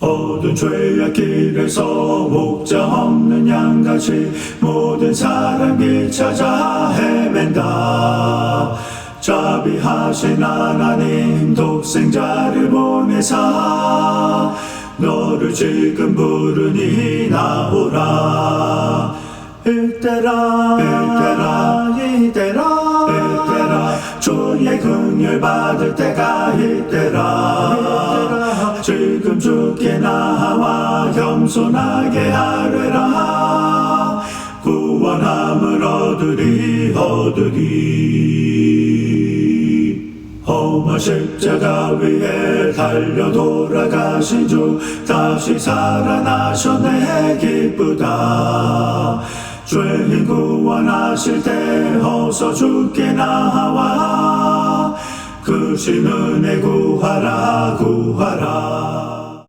모든 죄악 길에서 목자 없는 양같이 모든 사람이 찾아 헤맨다. 자비하신 하나님 독생자를 보내사. 너를 지금 부르니 나오라. 이때라 이때라 이때라. 이때라. 주의 긍휼 받을 때가 이때라 주께 나와 겸손하게 하뢰라. 구원함을 얻으리 얻으리. 험한 십자가 위에 달려 돌아가신 주 다시 살아나셨네 기쁘다. 죄인 구원하실 때 어서 주께 나와. 그 신은혜 구하라 구하라